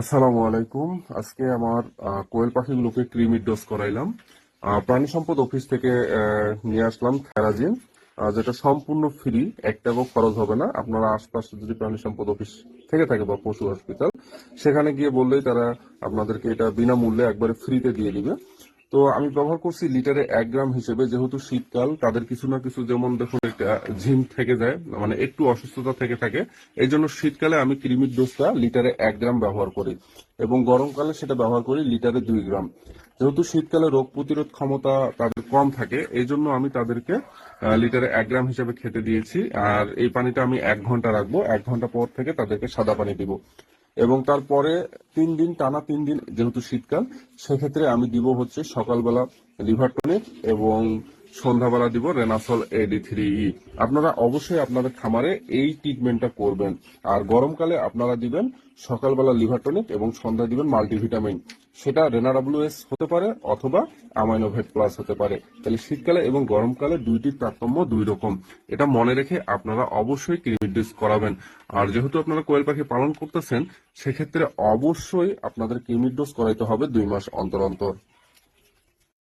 আসসালামু আলাইকুম। আজকে আমার কোয়েল পাখিগুলোকে ক্রিমির ডোজ করাইলাম। প্রাণী সম্পদ অফিস থেকে নিয়ে আসলাম থেরাজিন যেটা সম্পূর্ণ ফ্রি, এক টাকাও খরচ হবে না। আপনারা আশপাশে যদি প্রাণী সম্পদ অফিস থেকে থাকে বা পশু হসপিটাল সেখানে গিয়ে বললেই তারা আপনাদেরকে এটা বিনামূল্যে একবারে ফ্রিতে দিয়ে দিবে। তো আমি ব্যবহার করছি লিটারে এক গ্রাম হিসেবে, যেহেতু শীতকাল, তাদের কিছু না কিছু যেমন দেখুন একটা ঝিম থেকে যায় মানে একটু অসুস্থতা থেকে থাকে এই জন্য শীতকালে আমি ক্রিমির ডোজটা লিটারে এক গ্রাম ব্যবহার করি এবং গরমকালে সেটা ব্যবহার করি লিটারে দুই গ্রাম। যেহেতু শীতকালে রোগ প্রতিরোধ ক্ষমতা তাদের কম থাকে এই জন্য আমি তাদেরকে লিটারে এক গ্রাম হিসেবে খেতে দিয়েছি। আর এই পানিটা আমি এক ঘণ্টা রাখব, এক ঘণ্টা পর থেকে তাদেরকে সাদা পানি দিব। এবং তারপরে তিন দিন, টানা তিন দিন, যেহেতু শীতকাল, সেক্ষেত্রে আমি দিব হচ্ছে সকালবেলা লিভার টনিক এবং সন্ধ্যাবেলা দিব রেনাসল এডি থ্রি ই আপনারা অবশ্যই আপনাদের খামারে এই ট্রিটমেন্টটা করবেন। আর গরমকালে আপনারা দিবেন সকালবেলা লিভার টনিক এবং সন্ধ্যায় দিবেন মাল্টিভিটামিন সেটা রেনাডাব্লিউএস হতে পারে অথবা আমাইনোভেট প্লাস হতে পারে। তাহলে শীতকালে এবং গরমকালে দুইটির তারতম্য দুই রকম। এটা মনে রেখে আপনারা অবশ্যই ক্রিমির ডোজ করাবেন। আর যেহেতু আপনারা কোয়েল পাখি পালন করতেছেন, সেক্ষেত্রে অবশ্যই আপনাদের ক্রিমির ডোজ করাইতে হবে দুই মাস অন্তর অন্তর।